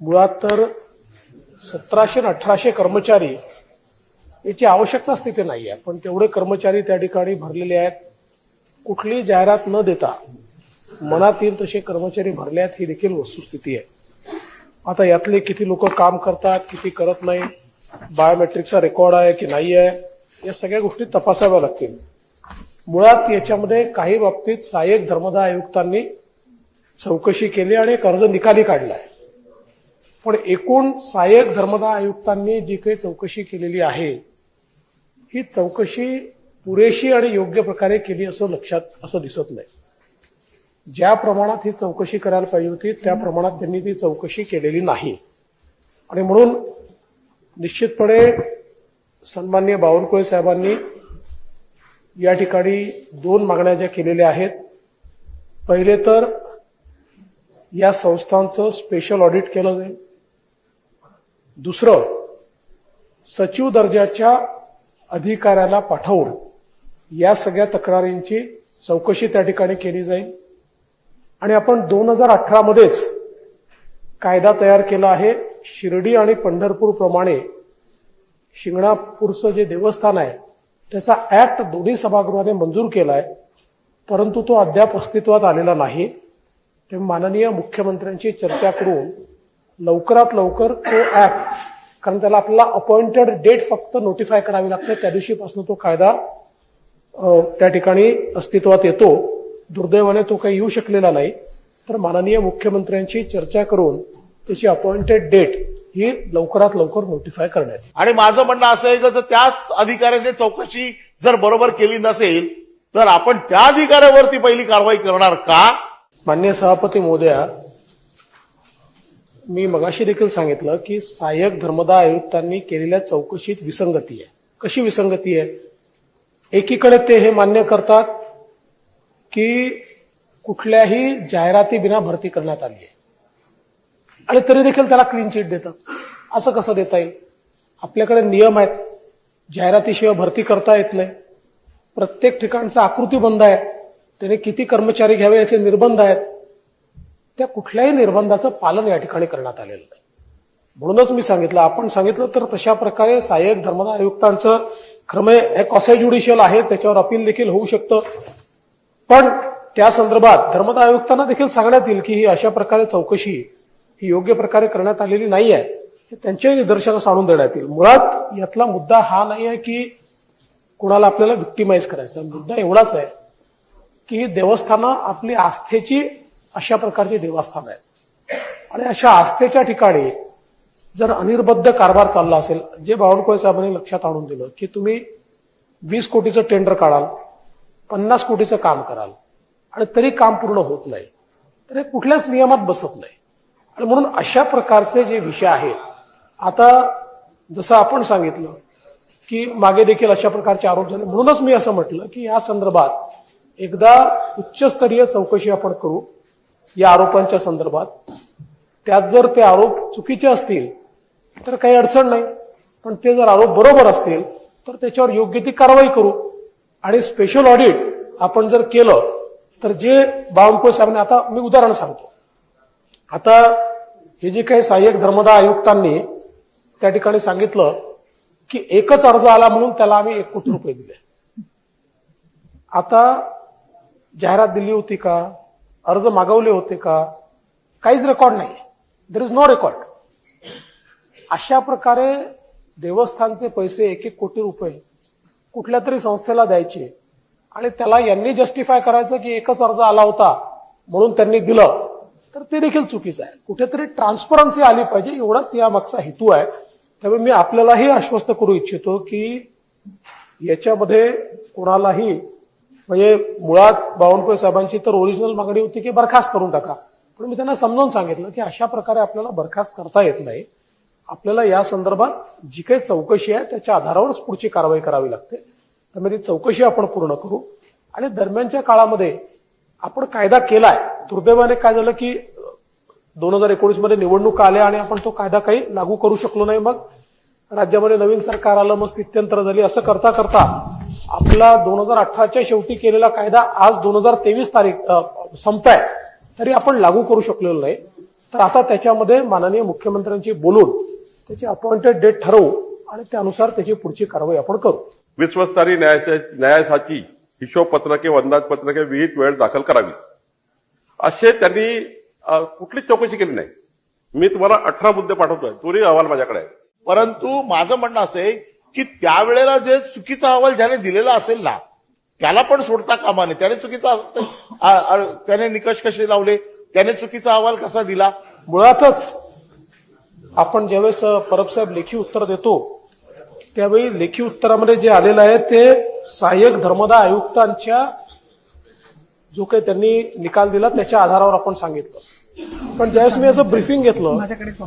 मुळात तर सतराशे आणि अठराशे कर्मचारी याची आवश्यकताच तिथे नाही आहे पण तेवढे कर्मचारी त्या ठिकाणी भरलेले आहेत. कुठली जाहिरात न देता मनात येईल तसे कर्मचारी भरले आहेत ही देखील वस्तुस्थिती आहे. आता यातले किती लोक काम करतात किती करत नाही बायोमेट्रिकचा रेकॉर्ड आहे की नाही आहे या सगळ्या गोष्टी तपासाव्या लागतील. मुळात याच्यामध्ये काही बाबतीत सहाय्यक धर्मदाय आयुक्तांनी चौकशी केली आणि एक अर्ज निकाली आहे पण एकूण सहाय्यक धर्मदाय आयुक्तांनी जी काही चौकशी केलेली आहे ही चौकशी पुरेशी आणि योग्य प्रकारे केली असं लक्षात असं दिसत नाही. ज्या प्रमाणात ही चौकशी करायला पाहिजे होती त्या प्रमाणात त्यांनी ती चौकशी केलेली नाही. आणि म्हणून निश्चितपणे सन्मान्य बावनकुळे साहेबांनी या ठिकाणी दोन मागण्या ज्या केलेल्या आहेत. पहिले तर या संस्थांचं स्पेशल ऑडिट केलं जाईल. दुसरं सचिव दर्जाच्या अधिकाऱ्याला पाठवून या सगळ्या तक्रारींची चौकशी त्या ठिकाणी केली जाईल. आणि आपण दोन हजार अठरामध्येच कायदा तयार केला आहे. शिर्डी आणि पंढरपूर प्रमाणे शिंगणापूरचं जे देवस्थान आहे त्याचा ऍक्ट दोन्ही सभागृहाने मंजूर केलाय. परंतु तो अद्याप अस्तित्वात आलेला नाही. ते माननीय मुख्यमंत्र्यांशी चर्चा करून लवकरात लवकर तो ऍक्ट कारण त्याला आपल्याला अपॉइंटेड डेट फक्त नोटिफाय करावी लागते. त्या दिवशीपासून तो कायदा त्या ठिकाणी अस्तित्वात येतो. दुर्दैवाने तो काही येऊ शकलेला नाही. तर माननीय मुख्यमंत्र्यांशी चर्चा करून त्याची अपॉइंटेड डेट ही लवकरात लवकर नोटिफाय करण्यात येईल. आणि माझं म्हणणं असं आहे की जर त्याच अधिकाऱ्याने चौकशी जर बरोबर केली नसेल तर आपण त्या अधिकाऱ्यावरती पहिली कारवाई करणार का? मान्य सभापती महोदया मी मगाशी देखील सांगितलं की सहाय्यक धर्मदाय आयुक्तांनी केलेल्या चौकशीत विसंगती आहे. कशी विसंगती आहे? एकीकडे ते हे मान्य करतात की कुठल्याही जाहिराती बिना भरती करण्यात आली आहे. आणि तरी देखील त्याला क्लीन चिट देतात. असं कसं देता येईल? आपल्याकडे नियम आहेत. जाहिरातीशिवाय भरती करता येत नाही. प्रत्येक ठिकाणचा आकृती बंद आहे. त्याने किती कर्मचारी घ्यावे याचे निर्बंध आहेत. त्या कुठल्याही निर्बंधाचं पालन या ठिकाणी करण्यात आलेलं नाही. म्हणूनच मी सांगितलं आपण सांगितलं तर तशा प्रकारे सहाय्यक धर्मदाय आयुक्तांचं क्रमे म्हणजे हे कॉसे ज्युडिशियल आहे त्याच्यावर अपील देखील होऊ शकतं. पण त्या संदर्भात धर्मदाय आयुक्तांना देखील सांगण्यात येईल की ही अशा प्रकारे चौकशी ही योग्य प्रकारे करण्यात आलेली नाही आहे हे त्यांच्याही निदर्शनास आणून देण्यात येईल. मुळात यातला मुद्दा हा नाही आहे की कुणाला आपल्याला विक्टिमाइज करायचा. मुद्दा एवढाच आहे की देवस्थानं आपली आस्थेची अशा प्रकारची देवस्थान आहेत. आणि अशा आस्थेच्या ठिकाणी जर अनिर्बद्ध कारभार चालला असेल जे बावनकुळे साहेबांनी लक्षात आणून दिलं की तुम्ही वीस कोटीचं टेंडर काढाल पन्नास कोटीचं काम कराल आणि तरी काम पूर्ण होत नाही तर हे कुठल्याच नियमात बसत नाही. आणि म्हणून अशा प्रकारचे जे विषय आहेत आता जसं आपण सांगितलं की मागे देखील अशा प्रकारचे आरोप झाले. म्हणूनच मी असं म्हटलं की या संदर्भात एकदा उच्चस्तरीय चौकशी आपण करू. या आरोपांच्या संदर्भात. त्यात जर ते आरोप चुकीचे असतील तर काही अडचण नाही. पण ते जर आरोप बरोबर असतील तर त्याच्यावर योग्य ती कारवाई करू. आणि स्पेशल ऑडिट आपण जर केलं तर जे बावनकुळे साहेबांनी आता मी उदाहरण सांगतो. आता हे जे काही सहाय्यक धर्मदाय आयुक्तांनी त्या ठिकाणी सांगितलं की एकच अर्ज आला म्हणून त्याला आम्ही एक कोटी रुपये दिले. आता जाहिरात दिली होती का? अर्ज मागवले होते का? काहीच रेकॉर्ड नाही. देर इज नो रेकॉर्ड अशा प्रकारे देवस्थानचे पैसे एक एक कोटी रुपये कुठल्या तरी संस्थेला द्यायचे आणि त्याला यांनी जस्टिफाय करायचं की एकच अर्ज आला होता म्हणून त्यांनी दिलं तर ते देखील चुकीचं आहे. कुठेतरी ट्रान्सपरन्सी आली पाहिजे. एवढाच या मागचा हेतू आहे. त्यामुळे मी आपल्यालाही आश्वस्त करू इच्छितो की याच्यामध्ये कोणालाही म्हणजे मुळात बावनकुळे साहेबांची तर ओरिजिनल मागणी होती की बरखास्त करून टाका. पण मी त्यांना समजावून सांगितलं की अशा प्रकारे आपल्याला बरखास्त करता येत नाही. आपल्याला या संदर्भात जी काही चौकशी आहे त्याच्या आधारावरच पुढची कारवाई करावी लागते. त्यामुळे ती चौकशी आपण पूर्ण करू. आणि दरम्यानच्या काळामध्ये आपण कायदा केलाय. दुर्दैवाने काय झालं की दोन हजार एकोणीसमध्ये निवडणूक आल्या आणि आपण तो कायदा काही लागू करू शकलो नाही. मग राज्यामध्ये नवीन सरकार आलं मग स्थित्यंतर झाली असं करता करता आपला दोन हजार अठराच्या शेवटी केलेला कायदा आज दोन हजार तेवीस तारीख संपताय तरी आपण लागू करू शकलेलो नाही. तर आता त्याच्यामध्ये माननीय मुख्यमंत्र्यांशी बोलून त्याची अपॉइंटेड डेट ठरवू आणि त्यानुसार त्याची पुढची कारवाई आपण करू. विश्वस्तरीय न्यायालयाची हिशोबपत्रके व अंदाजपत्रके विहित वेळ दाखल करावी. असे त्यांनी कुठलीच चौकशी केली नाही. मी तुम्हाला अठरा मुद्दे पाठवतोय. दोन्ही अहवाल माझ्याकडे आहे परंतु माझं म्हणणं असं आहे की त्यावेळेला जे चुकीचा अहवाल ज्याने दिलेला असेल ना त्याला पण सोडता कामा नये. त्याने चुकीचा त्याने निकष कसे लावले? त्याने चुकीचा अहवाल कसा दिला? मुळातच आपण ज्यावेळेस परबसाहेब लेखी उत्तर देतो त्यावेळी लेखी उत्तरामध्ये जे आलेलं आहे ते सहाय्यक धर्मदा आयुक्तांच्या जो काही त्यांनी निकाल दिला त्याच्या आधारावर आपण सांगितलं. पण ज्यावेळेस मी याचं ब्रिफिंग घेतलं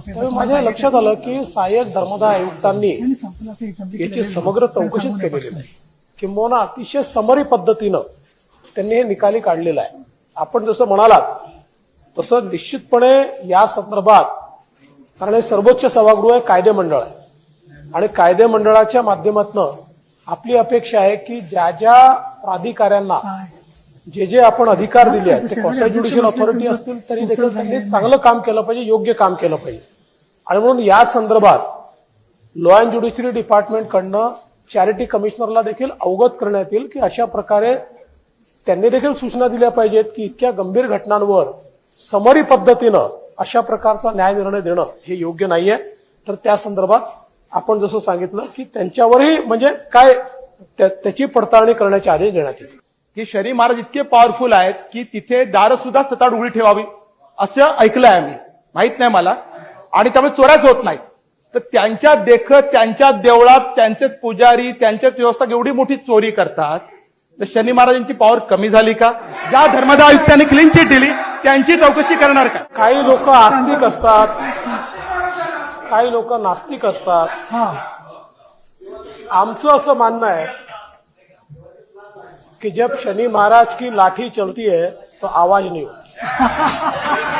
त्यावेळी माझ्या लक्षात आलं की सहाय्यक धर्मदा आयुक्तांनी याची समग्र. चौकशीच केलेली. नाही किंबहुना अतिशय समरी पद्धतीनं त्यांनी हे निकाली काढलेलं आहे आपण जसं म्हणालात तसं निश्चितपणे या संदर्भात कारण हे सर्वोच्च सभागृह आहे कायदे मंडळ आहे आणि कायदे मंडळाच्या माध्यमातून आपली अपेक्षा आहे की ज्या ज्या प्राधिकाऱ्यांना? जे जे आपण अधिकार दिले आहेत ते कॉन्स्टिट्युशन ज्युडिशियल ऑथॉरिटी असतील तरी देखील त्यांनी चांगलं काम केलं पाहिजे योग्य काम केलं पाहिजे. आणि म्हणून या संदर्भात लॉ अँड ज्युडिशरी डिपार्टमेंटकडनं चॅरिटी कमिशनरला देखील अवगत करण्यात येईल की अशा प्रकारे त्यांनी देखील सूचना दिल्या पाहिजेत की इतक्या गंभीर घटनांवर समरी पद्धतीनं अशा प्रकारचा न्याय निर्णय देणं हे योग्य नाहीये. तर त्या संदर्भात आपण जसं सांगितलं की त्यांच्यावरही म्हणजे काय त्या- त्याची पडताळणी करण्याचे आदेश देण्यात येतील. की शनी महाराज इतके पॉवरफुल आहेत की तिथे दारं सुद्धा सताड उघडी ठेवावी असं ऐकलंय आम्ही. माहीत नाही मला. आणि त्यामुळे चोऱ्याच होत नाहीत. तर त्यांच्या देखत त्यांच्या देवळात त्यांचेच पुजारी त्यांच्याच व्यवस्था एवढी मोठी चोरी करतात. तर शनी महाराजांची पॉवर कमी झाली का? ज्या धर्मदा आयुक्तांनी क्लीन चिट दिली त्यांची चौकशी करणार का? काही लोक आस्तिक असतात. काही लोक नास्तिक असतात. आमचं असं मानणं आहे कि जब शनि महाराज की लाठी चलती है तो आवाज नहीं होती।